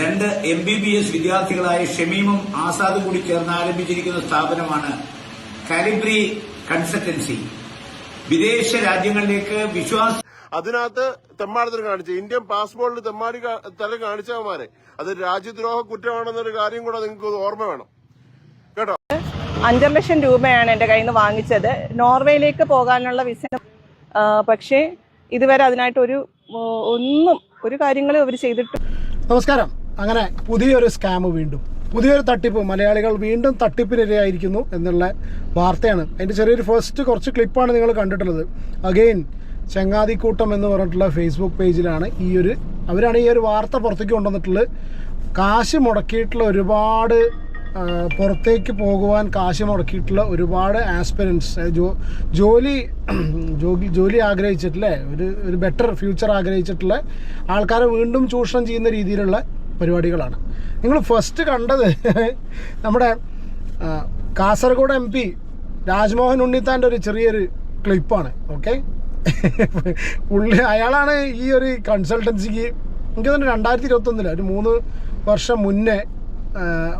രണ്ട് M B B S വിദ്യാർത്ഥികളായ ഷമീമും ആസാദും കൂടി ചേർന്ന് ആരംഭിച്ചിരിക്കുന്ന സ്ഥാപനമാണ് കാലിബ്രി കൺസൾട്ടൻസി. വിദേശ രാജ്യങ്ങളിലേക്ക് വിശ്വാസ അതിനകത്ത് തെമ്മാടത്തിന് കാണിച്ചു ഇന്ത്യൻ പാസ്പോർട്ടിൽ തെമ്മാടി തല കാണിച്ചവന്മാരെ. അത് രാജ്യദ്രോഹ കുറ്റമാണെന്നൊരു കാര്യം കൂടെ നിങ്ങൾക്ക് ഓർമ്മ വേണം. കേട്ടോ? അഞ്ചര ലക്ഷം രൂപയാണ് എന്റെ കയ്യിൽ നിന്ന് വാങ്ങിച്ചത്. നോർവേയിലേക്ക് പോകാനുള്ള വിസ പക്ഷേ ഇതുവരെ അതിനായിട്ട് ഒരു ഒന്നും ഒരു കാര്യങ്ങളും അവർ ചെയ്തിട്ട് നമസ്കാരം. അങ്ങനെ പുതിയൊരു സ്കാം വീണ്ടും. പുതിയൊരു തട്ടിപ്പ്. മലയാളികൾ വീണ്ടും തട്ടിപ്പിനിരയായിരിക്കുന്നു എന്നുള്ള വാർത്തയാണ്. അതിന്റെ ചെറിയൊരു ഫസ്റ്റ് കുറച്ച് ക്ലിപ്പാണ് നിങ്ങൾ കണ്ടിട്ടുള്ളത്. അഗെയിൻ ചങ്ങാതിക്കൂട്ടം എന്ന് പറഞ്ഞിട്ടുള്ള ഫേസ്ബുക്ക് പേജിലാണ് ഈ ഒരു അവരാണ് ഈ ഒരു വാർത്ത പുറത്തേക്ക് കൊണ്ടുവന്നിട്ടുള്ളത്. കാശ് മുടക്കിയിട്ടുള്ള ഒരുപാട് പുറത്തേക്ക് പോകുവാൻ കാശ് മുടക്കിയിട്ടുള്ള ഒരുപാട് ആസ്പിരൻസ് ജോ ജോലി ജോലി ജോലി ആഗ്രഹിച്ചിട്ടില്ലേ ഒരു ഒരു ബെറ്റർ ഫ്യൂച്ചർ ആഗ്രഹിച്ചിട്ടുള്ള ആൾക്കാരെ വീണ്ടും ചൂഷണം ചെയ്യുന്ന രീതിയിലുള്ള പരിപാടികളാണ്. നിങ്ങൾ ഫസ്റ്റ് കണ്ടത് നമ്മുടെ കാസർഗോഡ് എം പി രാജ്മോഹൻ ഉണ്ണിത്താന്റെ ഒരു ചെറിയൊരു ക്ലിപ്പാണ് ഓക്കെ പുള്ളി അയാളാണ് ഈ ഒരു കൺസൾട്ടൻസിക്ക് എനിക്ക് തന്നെ രണ്ടായിരത്തി ഇരുപത്തൊന്നിൽ ഒരു മൂന്ന് വർഷം മുന്നേ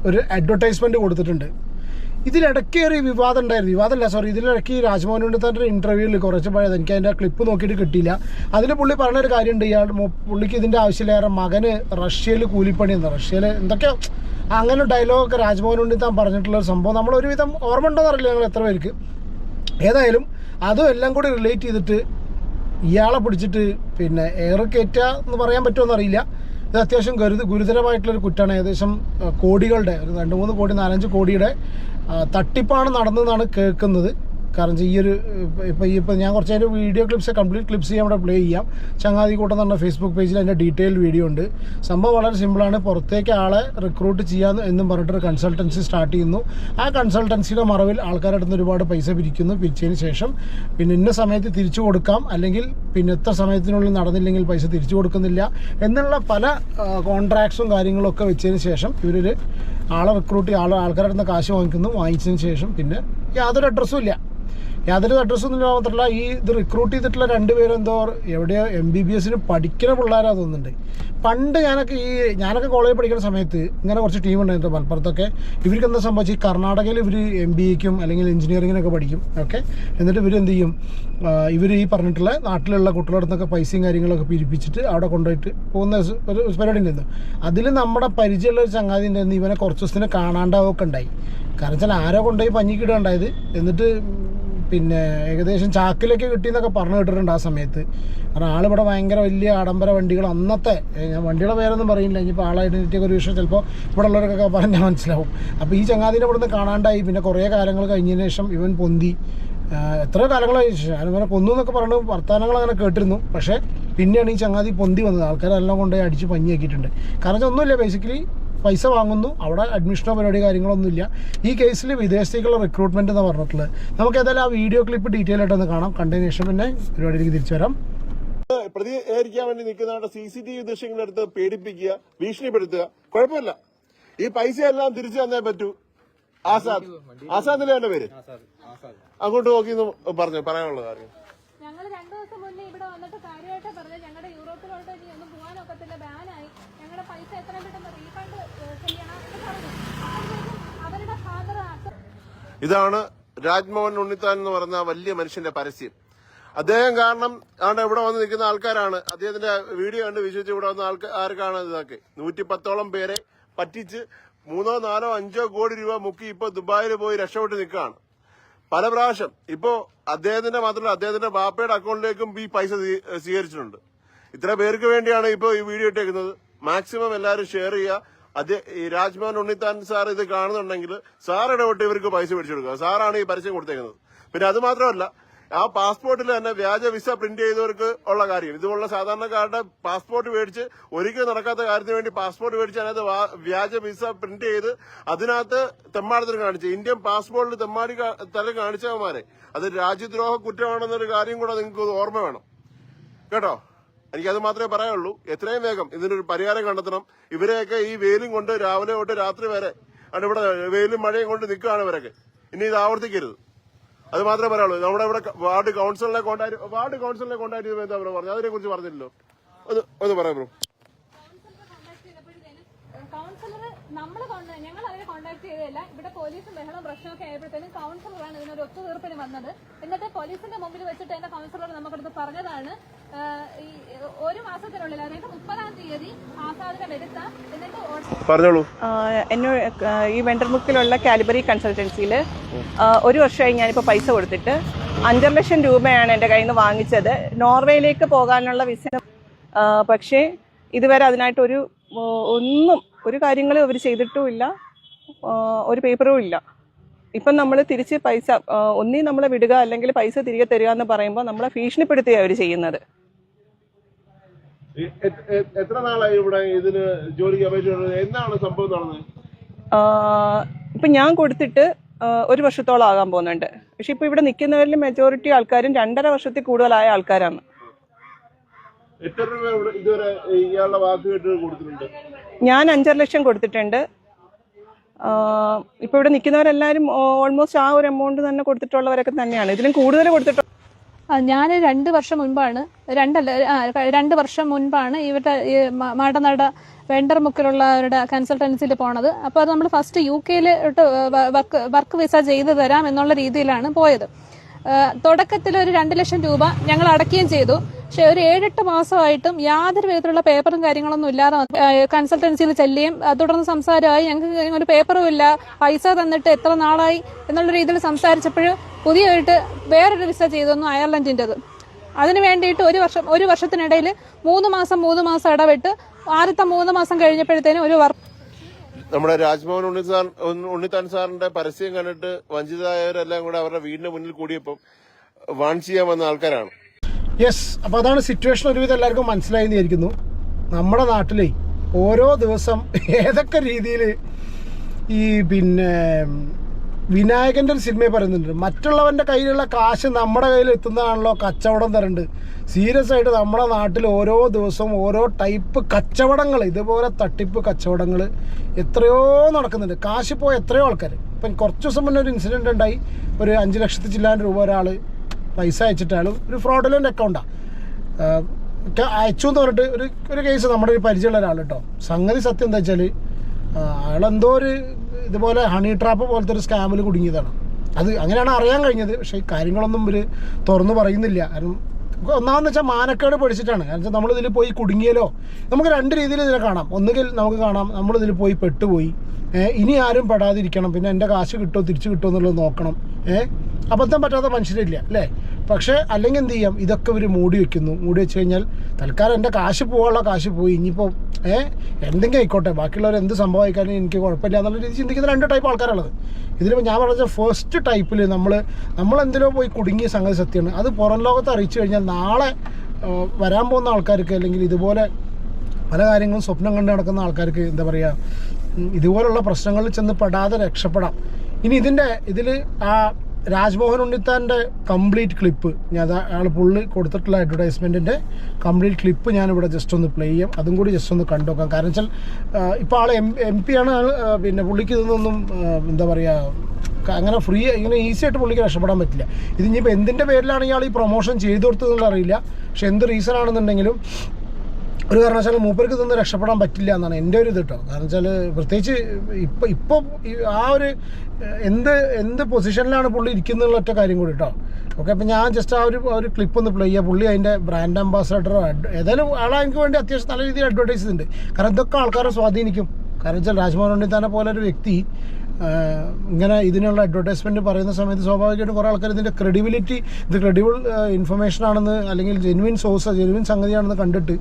ഒരു അഡ്വർടൈസ്മെന്റ് കൊടുത്തിട്ടുണ്ട്. ഇതിലിടയ്ക്ക് ഒരു വിവാദം ഉണ്ടായിരുന്നു. വിവാദമല്ല സോറി ഇതിലിടയ്ക്ക് രാജ്മോഹൻ ഉണ്ണിത്താന്റെ ഒരു ഇന്റർവ്യൂവിൽ കുറച്ച് പഴയത്. എനിക്ക് അതിന്റെ ക്ലിപ്പ് നോക്കിയിട്ട് കിട്ടിയില്ല. അതിൽ പുള്ളി പറഞ്ഞൊരു കാര്യമുണ്ട്. ഇയാൾ പുള്ളിക്ക് ഇതിന്റെ ആവശ്യമില്ലാതെ മകന് റഷ്യയിൽ കൂലിപ്പണി എന്ന് റഷ്യയിൽ എന്തൊക്കെയോ അങ്ങനെ ഡയലോഗൊക്കെ രാജ്മോഹൻ ഉണ്ണിത്താൻ പറഞ്ഞിട്ടുള്ള ഒരു സംഭവം. നമ്മൾ ഒരുവിധം ഓർമ്മ ഉണ്ടോ എന്നറിയില്ല ഞങ്ങൾ എത്ര പേർക്ക്. ഏതായാലും അതും എല്ലാം കൂടി റിലേറ്റ് ചെയ്തിട്ട് ഇയാളെ പിടിച്ചിട്ട് പിന്നെ എയർ കയറ്റുക എന്ന് പറയാൻ പറ്റുമോ അറിയില്ല. ഇത് അത്യാവശ്യം ഗുരു ഗുരുതരമായിട്ടുള്ളൊരു കുറ്റമാണ് ഏകദേശം കോടികളുടെ ഒരു രണ്ട് മൂന്ന് കോടി നാലഞ്ച് കോടിയുടെ തട്ടിപ്പാണ് നടന്നതെന്നാണ് കേൾക്കുന്നത്. കാരണം ഈ ഒരു ഇപ്പോൾ ഇപ്പോൾ ഞാൻ കുറച്ച് അതിന്റെ വീഡിയോ ക്ലിപ്സ് കംപ്ലീറ്റ് ക്ലിപ്സ് ചെയ്യാൻ ഇവിടെ പ്ലേ ചെയ്യാം. ചങ്ങാതി കൂട്ടം തന്നെ ഫേസ്ബുക്ക് പേജിൽ അതിന്റെ ഡീറ്റെയിൽ വീഡിയോ ഉണ്ട്. സംഭവം വളരെ സിമ്പിളാണ് പുറത്തേക്ക് ആളെ റിക്രൂട്ട് ചെയ്യാമെന്ന് എന്നും പറഞ്ഞിട്ടൊരു കൺസൾട്ടൻസി സ്റ്റാർട്ട് ചെയ്യുന്നു. ആ കൺസൾട്ടൻസിയുടെ മറവിൽ ആൾക്കാരുടെ നിന്ന് ഒരുപാട് പൈസ പിരിക്കുന്നു. പിരിച്ചതിന് ശേഷം പിന്നെ ഇന്ന സമയത്ത് തിരിച്ചു കൊടുക്കാം. അല്ലെങ്കിൽ പിന്നെ എത്ര സമയത്തിനുള്ളിൽ നടന്നില്ലെങ്കിൽ പൈസ തിരിച്ചു കൊടുക്കുന്നില്ല എന്നുള്ള പല കോൺട്രാക്ട്സും കാര്യങ്ങളൊക്കെ വെച്ചതിന് ശേഷം ഇവരൊരു ആളെ റിക്രൂട്ട് ആൾ ആൾക്കാരുടെ നിന്ന് കാശ് വാങ്ങിക്കുന്നു. വാങ്ങിച്ചതിന് ശേഷം പിന്നെ യാതൊരു അഡ്രസ്സും ഇല്ല. യാതൊരു അഡ്രസ്സൊന്നും മാത്രമല്ല ഈ ഇത് റിക്രൂട്ട് ചെയ്തിട്ടുള്ള രണ്ട് പേരെന്തോ എവിടെയോ എം ബി ബി എസിന് പഠിക്കുന്ന പിള്ളേരാ തോന്നുന്നുണ്ട്. പണ്ട് ഞാനൊക്കെ ഈ ഞാനൊക്കെ കോളേജിൽ പഠിക്കുന്ന സമയത്ത് ഇങ്ങനെ കുറച്ച് ടീം ഉണ്ടായിരുന്നു മലപ്പുറത്തൊക്കെ. ഇവർക്ക് എന്താ സംഭവിച്ചു കർണാടകയിൽ ഇവർ എം ബി എക്കും അല്ലെങ്കിൽ എഞ്ചിനീയറിങ്ങിനൊക്കെ പഠിക്കും ഓക്കെ എന്നിട്ട് ഇവർ എന്ത് ചെയ്യും? ഇവർ ഈ പറഞ്ഞിട്ടുള്ള നാട്ടിലുള്ള കുട്ടികളുടെ അടുത്തൊക്കെ പൈസയും കാര്യങ്ങളൊക്കെ പിരിപ്പിച്ചിട്ട് അവിടെ കൊണ്ടുപോയിട്ട് പോകുന്ന ഒരു പരിപാടി ഉണ്ടായിരുന്നു. അതിൽ നമ്മുടെ പരിചയമുള്ള ഒരു ചങ്ങാതി ഉണ്ടായിരുന്നു ഇവനെ കുറച്ച് ദിവസത്തിന് കാണാണ്ടാവൊക്കെ ഉണ്ടായി. കാരണം വെച്ചാൽ ആരോ കൊണ്ടുപോയി പഞ്ഞിക്കിടുണ്ടായത് എന്നിട്ട് പിന്നെ ഏകദേശം ചാക്കിലൊക്കെ കിട്ടിയെന്നൊക്കെ പറഞ്ഞു കേട്ടിട്ടുണ്ട് ആ സമയത്ത്. കാരണം ആളിവിടെ ഭയങ്കര വലിയ ആഡംബര വണ്ടികൾ അന്നത്തെ ഞാൻ വണ്ടിയുടെ പേരൊന്നും പറയില്ല. ഇനിയിപ്പോൾ ആൾ ഐഡന്റിറ്റി ഒരു വിഷയം. ചിലപ്പോൾ ഇവിടെ ഉള്ളവർക്കൊക്കെ പറഞ്ഞാൽ മനസ്സിലാവും. അപ്പോൾ ഈ ചങ്ങാതിനെ നിന്ന് കാണാണ്ടായി. പിന്നെ കുറേ കാലങ്ങൾ കഴിഞ്ഞതിന് ശേഷം ഇവൻ പൊന്തി. എത്ര കാലങ്ങളായി. ഞാനിവനെ കൊന്നു എന്നൊക്കെ പറഞ്ഞു വർത്തമാനങ്ങൾ അങ്ങനെ കേട്ടിരുന്നു. പക്ഷേ പിന്നെയാണ് ഈ ചങ്ങാതി പൊന്തി വന്നത്. ആൾക്കാരെല്ലാം കൊണ്ടുപോയി അടിച്ച് പഞ്ഞിയാക്കിയിട്ടുണ്ട്. കാരണം ഒന്നുമില്ല ബേസിക്കലി പൈസ വാങ്ങുന്നു. അവിടെ അഡ്മിഷനോ പരിപാടി കാര്യങ്ങളൊന്നുമില്ല ഈ കേസിൽ വിദേശത്തേക്കുള്ള റിക്രൂട്ട്മെന്റ് എന്ന് പറഞ്ഞിട്ടുള്ളത്. നമുക്ക് ഏതായാലും ആ വീഡിയോ ക്ലിപ്പ് ഡീറ്റെയിൽ ആയിട്ടൊന്ന് കാണാം. കണ്ടതിന് ശേഷം പിന്നെ പരിപാടിയിലേക്ക് തിരിച്ചു വരാം. പ്രതികരിക്കാൻ വേണ്ടി നിൽക്കുന്നവരുടെ സി സി ടി വി ദൃശ്യങ്ങളെടുത്ത് പേടിപ്പിക്കുക ഭീഷണിപ്പെടുത്തുക. കുഴപ്പമില്ല. ഈ പൈസ എല്ലാം തിരിച്ചു തന്നേ പറ്റൂ. ആസാദ്. ആസാദിലെ എന്റെ പേര്. അങ്ങോട്ട് നോക്കി പറഞ്ഞു പറയാനുള്ള കാര്യം. ഞങ്ങൾ രണ്ടു ദിവസം മുന്നേ ഇവിടെ വന്നിട്ട് കാര്യമായിട്ട് പറഞ്ഞു ഞങ്ങളുടെ യൂറോപ്പിലോട്ട് ഇനി ഒന്നും പോകാനൊക്കത്തില്ല. ബാനായി ഞങ്ങളുടെ പൈസ എത്രയും പെട്ടെന്ന് റീഫണ്ട് പറഞ്ഞു. അവരുടെ ഇതാണ് രാജ്മോഹൻ ഉണ്ണിത്താൻ എന്ന് പറഞ്ഞ വലിയ മനുഷ്യന്റെ പരസ്യം. അദ്ദേഹം കാരണം ആണ് ഇവിടെ വന്ന് നിൽക്കുന്ന ആൾക്കാരാണ്. അദ്ദേഹത്തിന്റെ വീഡിയോ കണ്ട് വിശ്വസിച്ച് ഇവിടെ വന്ന ആൾക്കാർ ആർക്കാണ് ഇതൊക്കെ? നൂറ്റി പത്തോളം പേരെ പറ്റിച്ച് മൂന്നോ നാലോ അഞ്ചോ കോടി രൂപ മുക്കി ഇപ്പോൾ ദുബായിൽ പോയി രക്ഷപ്പെട്ട് നിൽക്കുകയാണ്. പല പ്രാവശ്യം ഇപ്പോൾ അദ്ദേഹത്തിന്റെ മാത്രമല്ല അദ്ദേഹത്തിന്റെ ബാപ്പയുടെ അക്കൗണ്ടിലേക്കും ഈ പൈസ സ്വീ- സ്വീകരിച്ചിട്ടുണ്ട്. ഇത്ര പേർക്ക് വേണ്ടിയാണ് ഇപ്പോൾ ഈ വീഡിയോ ഇട്ടേക്കുന്നത്. മാക്സിമം എല്ലാവരും ഷെയർ ചെയ്യുക. അത് ഈ രാജ്മോഹൻ ഉണ്ണിത്താൻ സാർ ഇത് കാണുന്നുണ്ടെങ്കിൽ സാർ ഇടപെട്ട് ഇവർക്ക് പൈസ പിടിച്ചു കൊടുക്കുക. സാറാണ് ഈ പരസ്യം കൊടുത്തേക്കുന്നത്. പിന്നെ അത് മാത്രമല്ല ആ പാസ്പോർട്ടിൽ തന്നെ വ്യാജ വിസ പ്രിന്റ് ചെയ്തവർക്ക് ഉള്ള കാര്യം. ഇതുപോലുള്ള സാധാരണക്കാരുടെ പാസ്പോർട്ട് മേടിച്ച് ഒരിക്കലും നടക്കാത്ത കാര്യത്തിന് വേണ്ടി പാസ്പോർട്ട് മേടിച്ച് അതിനകത്ത് വ്യാജ വിസ പ്രിന്റ് ചെയ്ത് അതിനകത്ത് തെമ്മാടത്തിന് കാണിച്ചു ഇന്ത്യൻ പാസ്പോർട്ടിൽ തെമ്മാടി തല കാണിച്ചവന്മാരെ. അത് രാജ്യദ്രോഹ കുറ്റമാണെന്നൊരു കാര്യം കൂടെ നിങ്ങൾക്ക് ഓർമ്മ വേണം. കേട്ടോ? എനിക്കത് മാത്രമേ പറയാനുള്ളൂ. എത്രയും വേഗം ഇതിനൊരു പരിഹാരം കണ്ടെത്തണം. ഇവരെയൊക്കെ ഈ വെയിലും കൊണ്ട് രാവിലെ തൊട്ട് രാത്രി വരെ ആണ് ഇവിടെ വെയിലും മഴയും കൊണ്ട് നിൽക്കുകയാണ് ഇവരൊക്കെ. ഇനി ഇത് ആവർത്തിക്കരുത്. അത് മാത്രമേ പറയാനുള്ളൂ. നമ്മുടെ ഇവിടെ വാർഡ് കൗൺസിലിനെ കോൺടാക്ട് വാർഡ് കൗൺസിലിനെ കോൺടാക്ട് ചെയ്തപ്പോൾ എന്താ പറയുക അതിനെ കുറിച്ച് പറഞ്ഞില്ലല്ലോ. ഒന്ന് ഒന്ന് പറയാം ബ്രോ കോൺടാക്ട് ചെയ്തപ്പോഴത്തേനും നമ്മൾ ഞങ്ങൾ അവരെ കോൺടാക്ട് ചെയ്തതല്ല. ഇവിടെ പോലീസും ബഹളം പ്രശ്നമൊക്കെ ആയപ്പോഴത്തേനും കൗൺസിലറാണ് ഇതിനൊരു ഒത്തുതീർപ്പിന് വന്നത്. എന്നിട്ട് പോലീസിന്റെ മുമ്പിൽ വെച്ചിട്ട് എന്റെ കൗൺസിലർ നമുക്കടുത്ത് പറഞ്ഞതാണ് ഈ ഒരു മാസത്തിനുള്ളിൽ അതായത് മുപ്പതാം തീയതി ആസാദനം വരുത്താം എന്നിട്ട് ഓ- പറഞ്ഞോളൂ. എന്നോ ഈ വെണ്ടർമുക്കിലുള്ള കാലിബറി കൺസൾട്ടൻസിയിൽ ഒരു വർഷമായി ഞാനിപ്പോൾ പൈസ കൊടുത്തിട്ട് അഞ്ചര ലക്ഷം രൂപയാണ് എന്റെ കയ്യിൽ നിന്ന് വാങ്ങിച്ചത്. നോർവേയിലേക്ക് പോകാനുള്ള വിസ പക്ഷേ ഇതുവരെ അതിനായിട്ടൊരു ഒന്നും ഒരു കാര്യങ്ങളും അവർ ചെയ്തിട്ടുമില്ല. ഇല്ല ഒരു പേപ്പറും ഇല്ല. ഇപ്പം നമ്മൾ തിരിച്ച് പൈസ ഒന്നേ നമ്മളെ വിടുക അല്ലെങ്കിൽ പൈസ തിരികെ തരിക എന്ന് പറയുമ്പോൾ നമ്മളെ ഭീഷണിപ്പെടുത്തുക അവർ ചെയ്യുന്നത്. എത്ര നാളായി ഇവിടെ ഇതിന് ജോലിക്ക് അപേക്ഷ എന്താണ് സംഭവം നടന്നത്? ആഹ് ഞാൻ കൊടുത്തിട്ട് ഒരു വർഷത്തോളം ആകാൻ പോകുന്നുണ്ട്. പക്ഷെ ഇപ്പൊ ഇവിടെ നിൽക്കുന്നവരിൽ മെജോറിറ്റി ആൾക്കാരും രണ്ടര വർഷത്തിൽ കൂടുതലായ ആൾക്കാരാണ്. എത്ര രൂപ ഇതുവരെ ഇയാളുടെ വാക്ക് കേട്ട് കൊടുത്തിട്ടുണ്ട്? ഞാൻ അഞ്ചര ലക്ഷം കൊടുത്തിട്ടുണ്ട്. ഇപ്പോൾ ഇപ്പൊ ഇവിടെ നിൽക്കുന്നവരെല്ലാവരും ഓൾമോസ്റ്റ് ആ ഒരു എമൗണ്ട് തന്നെ കൊടുത്തിട്ടുള്ളവരൊക്കെ തന്നെയാണ്. ഇതിലും കൂടുതൽ കൊടുത്തിട്ട് ഞാൻ രണ്ട് വർഷം മുൻപാണ് രണ്ടല്ല രണ്ട് വർഷം മുൻപാണ് ഇവരുടെ ഈ വെണ്ടർ മാടനാട് വെണ്ടർമുക്കിലുള്ളവരുടെ കൺസൾട്ടൻസിയിൽ പോണത്. അപ്പോൾ അത് നമ്മൾ ഫസ്റ്റ് യു കെയിൽ വർക്ക് വർക്ക് വിസ ചെയ്ത് തരാം എന്നുള്ള രീതിയിലാണ് പോയത്. തുടക്കത്തിൽ ഒരു രണ്ട് ലക്ഷം രൂപ ഞങ്ങൾ അടക്കുകയും ചെയ്തു. പക്ഷെ ഒരു ഏഴെട്ട് മാസമായിട്ടും യാതൊരു വിധത്തിലുള്ള പേപ്പറും കാര്യങ്ങളൊന്നും ഇല്ലാതെ കൺസൾട്ടൻസിയിൽ ചെല്ലുകയും തുടർന്ന് സംസാരമായി. ഞങ്ങൾക്ക് ഒരു പേപ്പറും ഇല്ല. പൈസ തന്നിട്ട് എത്ര നാളായി എന്നുള്ള രീതിയിൽ സംസാരിച്ചപ്പോഴും പുതിയതായിട്ട് വേറൊരു വിസ ചെയ്തു അയർലൻഡിന്റെത്. അതിന് വേണ്ടിയിട്ട് ഒരു വർഷം ഒരു വർഷത്തിനിടയിൽ മൂന്ന് മാസം മൂന്ന് മാസം ഇടവിട്ട് ആദ്യത്തെ മൂന്ന് മാസം കഴിഞ്ഞപ്പോഴത്തേനും ഒരു വർക്ക് നമ്മുടെ രാജ്മോഹൻ ഉണ്ണിസാർ ഉണ്ണിത്താൻ സാറിന്റെ പരസ്യം കണ്ടിട്ട് വഞ്ചിതരായവരെല്ലാം കൂടെ അവരുടെ വീടിന്റെ മുന്നിൽ കൂടിയപ്പം വാൺ ചെയ്യാൻ വന്ന ആൾക്കാരാണ്. യെസ് അപ്പോൾ അതാണ് സിറ്റുവേഷൻ ഒരുവിധം എല്ലാവർക്കും മനസ്സിലായി വിചാരിക്കുന്നു. നമ്മുടെ നാട്ടിലെ ഓരോ ദിവസം ഏതൊക്കെ രീതിയിൽ ഈ പിന്നെ വിനായകന്റെ ഒരു സിനിമയെ പറയുന്നുണ്ട്. മറ്റുള്ളവന്റെ കയ്യിലുള്ള കാശ് നമ്മുടെ കയ്യിൽ എത്തുന്നതാണല്ലോ കച്ചവടം തരണ്ട് സീരിയസ് ആയിട്ട് നമ്മുടെ നാട്ടിൽ ഓരോ ദിവസവും ഓരോ ടൈപ്പ് കച്ചവടങ്ങൾ ഇതുപോലെ തട്ടിപ്പ് കച്ചവടങ്ങൾ എത്രയോ നടക്കുന്നുണ്ട്. കാശ് പോയ എത്രയോ ആൾക്കാർ ഇപ്പം കുറച്ച് ദിവസം മുന്നേ ഒരു ഇൻസിഡന്റ് ഉണ്ടായി. ഒരു അഞ്ച് ലക്ഷത്തി ചില്ലാൻ രൂപ ഒരാൾ പൈസ അയച്ചിട്ടാണ്. ഒരു ഫ്രോഡുലന്റ് അക്കൗണ്ടാണ് അയച്ചു എന്ന് പറഞ്ഞിട്ട് ഒരു ഒരു കേസ് നമ്മുടെ ഒരു പരിചയമുള്ള ഒരാൾ കേട്ടോ. സംഗതി സത്യം എന്താ വെച്ചാൽ അയാളെന്തോ ഒരു ഇതുപോലെ ഹണി ട്രാപ്പ് പോലത്തെ ഒരു സ്കാമിൽ കുടുങ്ങിയതാണ്. അത് അങ്ങനെയാണ് അറിയാൻ കഴിഞ്ഞത്. പക്ഷേ കാര്യങ്ങളൊന്നും ഇവർ തുറന്നു പറയുന്നില്ല. കാരണം ഒന്നാമെന്ന് വെച്ചാൽ മാനക്കേട് പഠിച്ചിട്ടാണ് കാരണം വെച്ചാൽ നമ്മളിതിൽ പോയി കുടുങ്ങിയാലോ? നമുക്ക് രണ്ട് രീതിയിൽ ഇതിനെ കാണാം. ഒന്നുകിൽ നമുക്ക് കാണാം നമ്മളിതിൽ പോയി പെട്ടുപോയി. ഇനി ആരും പെടാതിരിക്കണം. പിന്നെ എന്റെ കാശ് കിട്ടുമോ തിരിച്ചു കിട്ടുമോ എന്നുള്ളത് നോക്കണം. ഏഹ് അബദ്ധം പറ്റാത്ത മനുഷ്യരില്ല അല്ലേ? പക്ഷേ അല്ലെങ്കിൽ എന്ത് ചെയ്യാം? ഇതൊക്കെ ഇവർ മൂടി വെക്കുന്നു. മൂടി വെച്ച് കഴിഞ്ഞാൽ തൽക്കാലം എന്റെ കാശ് പോകാനുള്ള കാശ് പോയി. ഇനിയിപ്പോൾ ഏഹ് എന്തെങ്കിലും ആയിക്കോട്ടെ. ബാക്കിയുള്ളവർ എന്ത് സംഭവിക്കാനും എനിക്ക് കുഴപ്പമില്ല എന്നുള്ള രീതി ചിന്തിക്കുന്ന രണ്ട് ടൈപ്പ് ആൾക്കാരുള്ളത് ഇതിലിപ്പോൾ ഞാൻ പറഞ്ഞ ഫസ്റ്റ് ടൈപ്പിൽ നമ്മൾ നമ്മൾ എന്തിനോ പോയി കുടുങ്ങിയ സംഗതി സത്യമാണ്. അത് പുറം ലോകത്ത് അറിയിച്ചു കഴിഞ്ഞാൽ നാളെ വരാൻ പോകുന്ന ആൾക്കാർക്ക് അല്ലെങ്കിൽ ഇതുപോലെ പല കാര്യങ്ങളും സ്വപ്നം കണ്ട് നടക്കുന്ന ആൾക്കാർക്ക് എന്താ പറയുക ഇതുപോലുള്ള പ്രശ്നങ്ങളിൽ ചെന്ന് പെടാതെ രക്ഷപ്പെടാം. ഇനി ഇതിന്റെ ഇതിൽ ആ രാജ്മോഹൻ ഉണ്ണിത്താന്റെ കംപ്ലീറ്റ് ക്ലിപ്പ് ഞാൻ അതാ ആൾ പുള്ളി കൊടുത്തിട്ടുള്ള അഡ്വർടൈസ്മെന്റിന്റെ കംപ്ലീറ്റ് ക്ലിപ്പ് ഞാനിവിടെ ജസ്റ്റ് ഒന്ന് പ്ലേ ചെയ്യാം. അതും കൂടി ജസ്റ്റ് ഒന്ന് കണ്ടു നോക്കാം കാരണം വെച്ചാൽ ഇപ്പോൾ ആൾ എം എം പി ആണ് പിന്നെ പുള്ളിക്ക് ഇതൊന്നും എന്താ പറയുക അങ്ങനെ ഫ്രീ ഇങ്ങനെ ഈസി ആയിട്ട് പുള്ളിക്ക് രക്ഷപ്പെടാൻ പറ്റില്ല. ഇത് എന്തിന്റെ പേരിലാണ് ഇയാൾ ഈ പ്രൊമോഷൻ ചെയ്തു കൊടുത്തതെന്നുള്ള അറിയില്ല. പക്ഷെ എന്ത് റീസൺ ആണെന്നുണ്ടെങ്കിലും ഒരു കാരണവശാലും മൂപ്പർക്ക് ഇതൊന്നും രക്ഷപ്പെടാൻ പറ്റില്ല എന്നാണ് എന്റെ ഒരു ഇത് കേട്ടോ. കാരണം വെച്ചാൽ പ്രത്യേകിച്ച് ഇപ്പം ഇപ്പോൾ ആ ഒരു എന്ത് എന്ത് പൊസിഷനിലാണ് പുള്ളി ഇരിക്കുന്നുള്ള ഒറ്റ കാര്യം കൂടി കേട്ടോ. ഓക്കെ അപ്പം ഞാൻ ജസ്റ്റ് ആ ഒരു ഒരു ക്ലിപ്പ് ഒന്ന് പ്ലേ ചെയ്യുക പുള്ളി അതിന്റെ ബ്രാൻഡ് അംബാസഡറോ ഏതായാലും ആളെ എനിക്ക് വേണ്ടി അത്യാവശ്യം നല്ല രീതിയിൽ അഡ്വർടൈസ് ചെയ്തിട്ടുണ്ട് കാരണം ഇതൊക്കെ ആൾക്കാരെ സ്വാധീനിക്കും. കാരണം വെച്ചാൽ രാജ്മോഹൻ ഉണ്ണിത്താനെ പോലെ ഒരു വ്യക്തി ഇങ്ങനെ ഇതിനുള്ള അഡ്വർടൈസ്മെന്റ് പറയുന്ന സമയത്ത് സ്വാഭാവികമായിട്ടും കുറേ ആൾക്കാർ ഇതിന്റെ ക്രെഡിബിലിറ്റി ഇത് ക്രെഡിബിൾ ഇൻഫർമേഷൻ ആണെന്ന് അല്ലെങ്കിൽ ജെനുവിൻ സോഴ്സ് ജെനുവിൻ സംഗതിയാണെന്ന് കണ്ടിട്ട്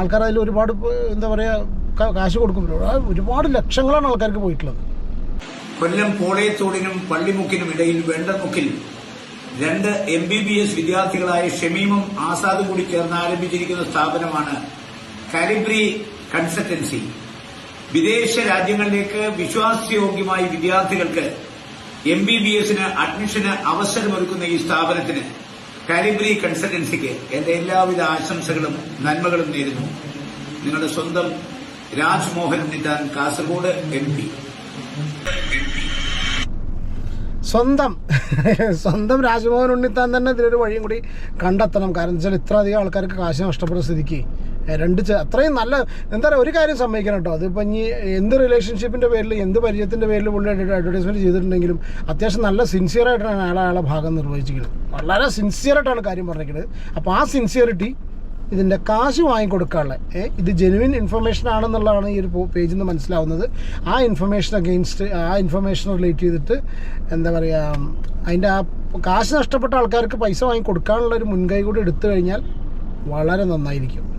ആൾക്കാർ അതിൽ ഒരുപാട് എന്താ പറയുക കാശ് കൊടുക്കും. ഒരുപാട് ലക്ഷങ്ങളാണ് ആൾക്കാർക്ക് പോയിട്ടുള്ളത്. കൊല്ലം പോളയത്തോടിനും പള്ളിമുക്കിനും ഇടയിൽ വെണ്ടമുക്കിൽ രണ്ട് എം ബി ബി എസ് വിദ്യാർത്ഥികളായ ഷമീമും ആസാദും കൂടി ചേർന്ന് ആരംഭിച്ചിരിക്കുന്ന സ്ഥാപനമാണ് കാലിബ്രി കൺസൾട്ടൻസി വിദേശ രാജ്യങ്ങളിലേക്ക് വിശ്വാസയോഗ്യമായ വിദ്യാർത്ഥികൾക്ക് എം ബി ബി എസിന് അഡ്മിഷന് അവസരമൊരുക്കുന്ന ഈ സ്ഥാപനത്തിന് കാലിബ്രി കൺസൾട്ടൻസിക്ക് എന്റെ എല്ലാവിധ ആശംസകളും നന്മകളും നേരുന്നു. നിങ്ങളുടെ സ്വന്തം രാജ്മോഹൻ നിദാൻ കാസർഗോഡ് എം പി സ്വന്തം. സ്വന്തം രാജ്മോഹൻ ഉണ്ണിത്താൻ തന്നെ ഇതിലൊരു വഴിയും കൂടി കണ്ടെത്തണം. കാരണം വെച്ചാൽ ഇത്ര അധികം ആൾക്കാർക്ക് കാശ് നഷ്ടപ്പെടുന്ന സ്ഥിതിക്ക് രണ്ട് അത്രയും നല്ല എന്താ പറയുക ഒരു കാര്യം സമ്മതിക്കണം കേട്ടോ. അതിപ്പോൾ ഇനി എന്ത് റിലേഷൻഷിപ്പിന്റെ പേരിൽ എന്ത് പരിചയത്തിന്റെ പേരിൽ പുള്ളി അഡ്വർടൈസ്മെന്റ് ചെയ്തിട്ടുണ്ടെങ്കിലും അത്യാവശ്യം നല്ല സിൻസിയറായിട്ടാണ് അയാളെ അയാളെ ഭാഗം നിർവഹിച്ചിരിക്കുന്നത്. വളരെ സിൻസിയറായിട്ടാണ് കാര്യം പറഞ്ഞിരിക്കുന്നത്. അപ്പോൾ ആ സിൻസിയറിറ്റി ഇതിന്റെ കാശ് വാങ്ങിക്കൊടുക്കാനുള്ള ഇത് ജെനുവിൻ ഇൻഫർമേഷൻ ആണെന്നുള്ളതാണ് ഈ ഒരു പേജിൽ നിന്ന് മനസ്സിലാവുന്നത്. ആ ഇൻഫർമേഷൻ അഗെയിൻസ്റ്റ് ആ ഇൻഫർമേഷൻ റിലേറ്റ് ചെയ്തിട്ട് എന്താ പറയുക അതിന്റെ ആ കാശ് നഷ്ടപ്പെട്ട ആൾക്കാർക്ക് പൈസ വാങ്ങി കൊടുക്കാനുള്ള ഒരു മുൻകൈ കൂടി എടുത്തു കഴിഞ്ഞാൽ വളരെ നന്നായിരിക്കും.